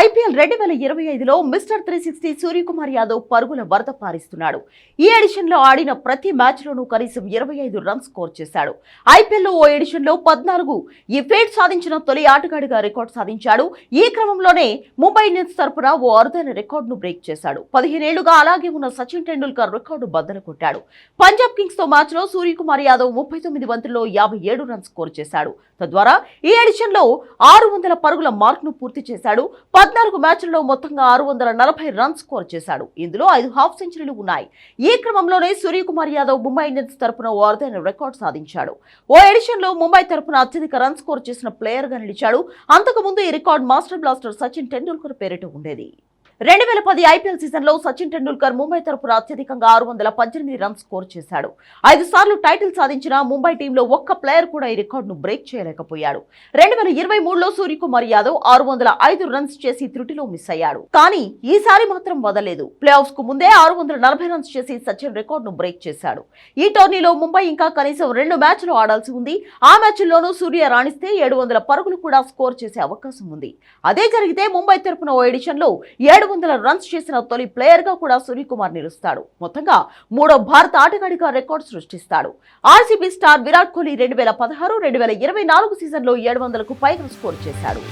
IPL రెండు వేల ఇరవై ఐదులో mister three sixty Suryakumar Yadav పరుగుల వరద పారిస్తున్నాడు. ఈ ఎడిషన్లో ఆడిన ప్రతి మ్యాచ్లోనూ కనీసం ఇరవై ఐదు రన్స్ స్కోర్ చేశాడు. ఐపీఎల్లో ఓ ఎడిషన్లో పద్నాలుగు ఈ ఫేట్ సాధించిన తొలి ఆటగాడిగా రికార్డు సాధించాడు. ఈ క్రమంలోనే ముంబై ఇండియన్స్ తరపున ఓ అరుదైన రికార్డును బ్రేక్ చేశాడు. పదిహేనేళ్ళుగా అలాగే ఉన్న సచిన్ టెండూల్కర్ రికార్డు బద్దలు కొట్టాడు. పంజాబ్ కింగ్స్తో మ్యాచ్లో సూర్యకుమార్ యాదవ్ ముప్పై తొమ్మిది బంతుల్లో యాభై ఏడు రన్స్ స్కోర్ చేశాడు. తద్వారా ఈ ఎడిషన్లో ఆరు వందల పరుగుల మార్క్ను పూర్తి చేశాడు. పద్నాలుగు మ్యాచ్ల్లో మొత్తంగా ఆరు వందల నలభై రన్స్ స్కోర్ చేశాడు. ఇందులో ఐదు హాఫ్ సెంచరీలు ఉన్నాయి. ఈ క్రమంలోనే సూర్యకుమార్ యాదవ్ ముంబై ఇండియన్స్ తరపున ఓ అరుదైన రికార్డు సాధించాడు. ఓ ఎడిషన్లో ముంబై తరపున అత్యధిక రన్ స్కోర్ చేసిన ప్లేయర్గా నిలిచాడు. అంతకుముందు ఈ record master blaster Sachin Tendulkar పేరిట ఉండేది. రెండు వేల పది ఐపీఎల్ సీజన్లో సచిన్ టెండూల్కర్ ముంబై తరపున అత్యధికంగా ఆరు వందల పద్దెనిమిది రన్స్ స్కోర్ చేశాడు. ఐదు సార్లు టైటిల్ సాధించిన ముంబై టీంలో ఒక్క ప్లేయర్ కూడా ఈ రికార్డును బ్రేక్ చేయలేకపోయాడు. రెండు వేల ఇరవై మూడులో సూర్యకుమార్ యాదవ్ ఆరు వందల ఐదు రన్స్ చేసి త్రుటిలో మిస్ అయ్యాడు. కానీ ఈసారి మాత్రం వదలేదు ప్లే ఆఫ్స్కు ముందే ఆరు వందల నలభై రన్స్ చేసి సచిన్ రికార్డును బ్రేక్ చేశాడు. ఈ టోర్నీలో ముంబై ఇంకా కనీసం రెండు మ్యాచ్లు ఆడాల్సి ఉంది. ఆ మ్యాచ్ల్లోనూ సూర్య రాణిస్తే ఏడు వందల పరుగులు కూడా స్కోర్ చేసే అవకాశం ఉంది. అదే జరిగితే ముంబై తరపున ఓ ఎడిషన్లో ఏడు వందల రన్స్ చేసిన తొలి ప్లేయర్గా కూడా సూర్యకుమార్ నిలుస్తాడు. మొత్తంగా మూడో భారత ఆటగాడిగా రికార్డు సృష్టిస్తాడు. ఆర్సీబీ స్టార్ విరాట్ కోహ్లీ రెండు వేల పదహారు రెండు వేల ఇరవై నాలుగు సీజన్లో ఏడు వందలకు పైగా స్కోర్ చేశాడు.